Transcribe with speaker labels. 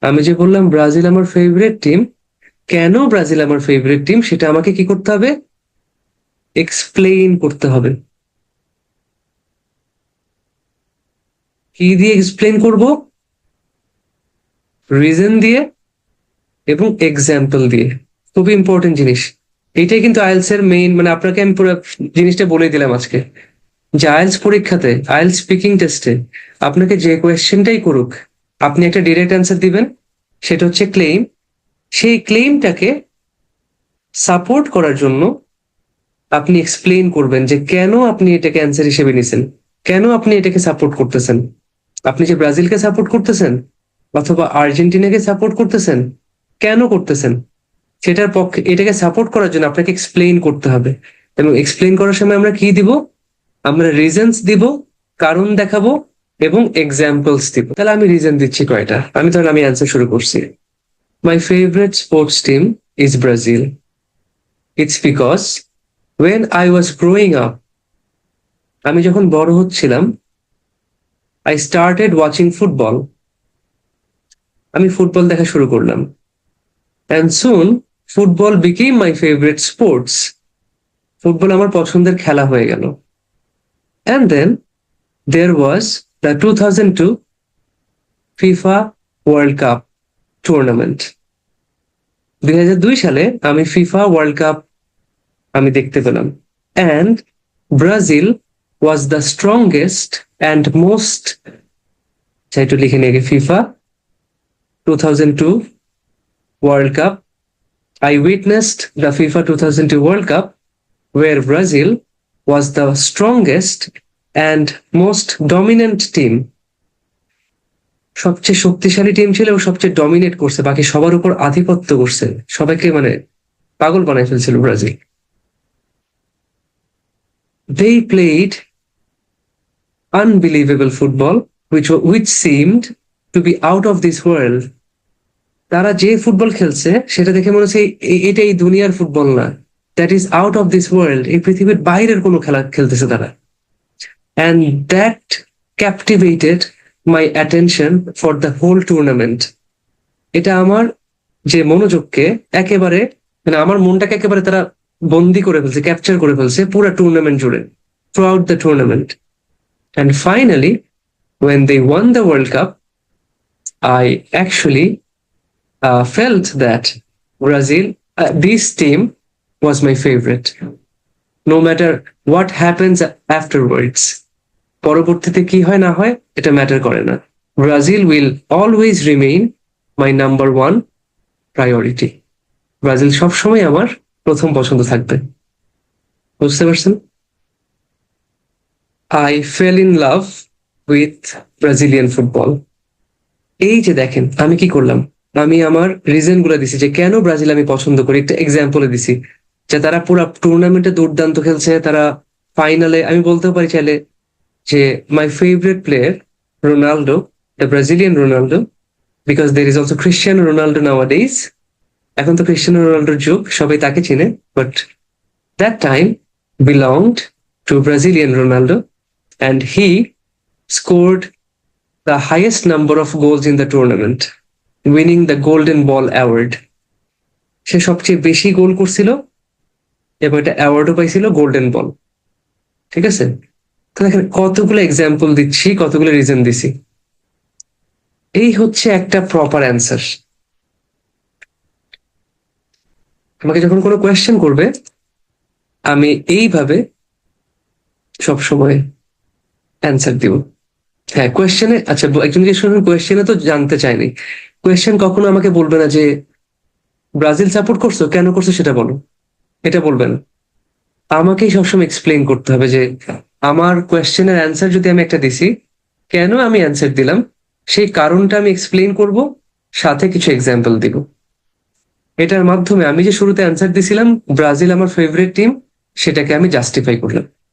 Speaker 1: আমি যে বললাম ব্রাজিল আমার ফেভারিট টিম কেন ব্রাজিল আমার ফেভারিট টিম সেটা আমাকে কি করতে হবে? এক্সপ্লেইন করতে হবে। কি দিয়ে এক্সপ্লেইন করব? রিজন দিয়ে এবং এক্সাম্পল দিয়ে। খুবই ইম্পর্টেন্ট জিনিস। এইটাই কিন্তু আইএলস এর মেইন মানে আপনাকে আমি পুরো জিনিসটা বলে দিলাম আজকে। যে আইএলস পরীক্ষাতে, আইএলস স্পিকিং টেস্টে আপনাকে যে কোয়েশ্চেনটাই করুক আপনি একটা ডিরেক্ট অ্যান্সার দিবেন, সেটা হচ্ছে ক্লেইম সেই ক্লেইমটাকে সাপোর্ট করার জন্য আপনি এক্সপ্লেইন করবেন যে কেন আপনি এটাকে অ্যান্সার হিসেবে নিছেন, কেন আপনি এটাকে সাপোর্ট করতেছেন। আপনি যে ব্রাজিলকে সাপোর্ট করতেছেন অথবা আর্জেন্টিনাকে সাপোর্ট করতেছেন, কেন করতেছেন? সেটার পক্ষে, এটাকে সাপোর্ট করার জন্য আপনাকে এক্সপ্লেইন করতে হবে। এবং এক্সপ্লেইন করার সময় আমরা কি দিব? আমরা রিজনস দিব, কারণ দেখাবো এবং এক্সাম্পলস দিব। তাহলে আমি রিজন দিচ্ছি কয়টা? আমি তাহলে আমি অ্যান্সার শুরু করছি। My favourite sports team is Brazil it's because when I was growing up আমি যখন বড় হচ্ছিলাম আই স্টার্টেড ওয়াচিং ফুটবল আমি ফুটবল দেখা শুরু করলাম। And soon football became my favourite sports football আমার পছন্দের খেলা হয়ে গেল। And then there was thousand two FIFA World Cup tournament দুই সালে আমি ফিফা ওয়ার্ল্ড কাপ আমি দেখতে পেলাম। And Brazil was the strongest and most একটু লিখে নিয়ে thousand two World Cup, I witnessed the FIFA 2002 World Cup where Brazil was the strongest and most dominant team সবচেয়ে শক্তিশালী টিম ছিল ও সবচেয়ে ডমিনেট করছে। বাকি সবার উপর আধিপত্য করছে। সবাইকে মানে পাগল বানাই ফেলছিল Brazil. They played unbelievable football which which seemed to be out of this world তারা যে ফুটবল খেলছে, সেটা দেখে মনে হচ্ছে এটা এই দুনিয়ার ফুটবল না। That is out of this world এই পৃথিবীর বাইরের কোনো খেলা খেলতেছে তারা। And that captivated my attention for the whole tournament এটা আমার যে মনোযোগকে একেবারে মানে আমার মনটাকে একেবারে তারা বন্দি করে ফেলছে ক্যাপচার করে ফেলছে পুরো টুর্নামেন্ট জুড়ে throughout the tournament and finally when they won the World Cup, I actually uh, felt that Brazil, uh, this team was my favorite. No matter what happens afterwards. পরবর্তীতে কি হয় না হয়, এটা ম্যাটার করে না। Brazil will always remain my number one priority Brazil সবসময় আমার প্রথম পছন্দ থাকবে। বুঝতে পারছেন? I fell in love with Brazilian football এই যে দেখেন, আমি কি করলাম? আমি আমার রিজনগুলো দিছি যে কেন ব্রাজিল আমি পছন্দ করি, একটা এক্সাম্পলে দিছি। যে তারা পুরো টুর্নামেন্টে দুর্দান্ত খেলছে তারা ফাইনালে আমি বলতে পারি চাইলে যে my favourite player Ronaldo the Brazilian Ronaldo because there is also Cristiano Ronaldo nowadays এখন তো ক্রিশ্চিয়ানো রোনাল্ডোর যুগ সবাই তাকে চিনে but that time belonged to Brazilian Ronaldo and he scored the highest number of goals in the tournament, winning the Golden Ball Award. সে সবচেয়ে বেশি গোল করছিল এবং এটা অ্যাওয়ার্ডও পাইছিল গোল্ডেন বল ঠিক আছে? তো দেখেন কতগুলো এক্সাম্পল দিচ্ছি, কতগুলো রিজন দিছি। এই হচ্ছে একটা প্রপার অ্যান্সার আমাকে যখন কোনো কোয়েশ্চেন করবে, আমি এইভাবে সবসময় অ্যান্সার দিব। হ্যাঁ কোয়েশ্চেনে আচ্ছা একজন জিজ্ঞেস করবেন কোয়েশ্চেনে তো জানতে চাইনি। কোয়েশ্চেন কখনো আমাকে বলবে না যে, ব্রাজিল সাপোর্ট করছ? কেন করছ সেটা বলো। এটা বলবেন। আমাকেই সবসময় এক্সপ্লেন করতে হবে যে আমার কোয়েশ্চেনের অ্যান্সার যদি আমি একটা দিছি, কেন আমি অ্যান্সার দিলাম? সেই কারণটা আমি এক্সপ্লেন করব, সাথে কিছু এক্সাম্পল দিব। এটার মাধ্যমে আমি যে শুরুতে অ্যান্সার দিছিলাম, ব্রাজিল আমার ফেভারিট টিম সেটাকে আমি জাস্টিফাই করলাম।